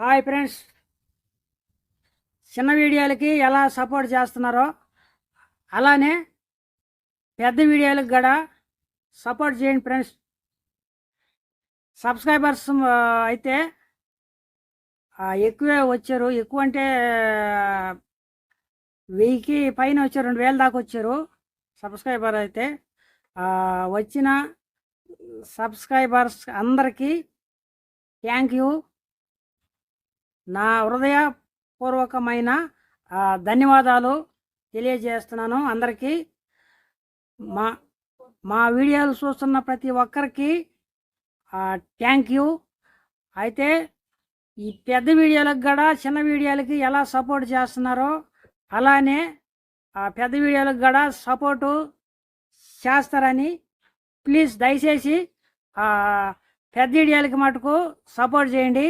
Hi friends. చిన్న వీడియోలకి ఎలా support చేస్తున్నారో అలానే పెద్ద వీడియోలకు కూడా సపోర్ట్ చేయండి ఫ్రెండ్స్. సబ్స్క్రైబర్స్ అయితే ఎక్కువే వచ్చారు. ఎక్కువ అంటే వెయ్యికి పైన వచ్చారు. రెండు వేల దాకా వచ్చారు సబ్స్క్రైబర్ అయితే. వచ్చిన సబ్స్క్రైబర్స్ అందరికీ థ్యాంక్ యూ. నా హృదయపూర్వకమైన ధన్యవాదాలు తెలియజేస్తున్నాను అందరికీ. మా మా వీడియోలు చూస్తున్న ప్రతి ఒక్కరికి థ్యాంక్ యూ అయితే ఈ పెద్ద వీడియోలకు కూడా చిన్న వీడియోలకి ఎలా సపోర్ట్ చేస్తున్నారో అలానే ఆ పెద్ద వీడియోలకు కూడా సపోర్టు చేస్తారని ప్లీజ్ దయచేసి పెద్ద వీడియోలకి మటుకు సపోర్ట్ చేయండి.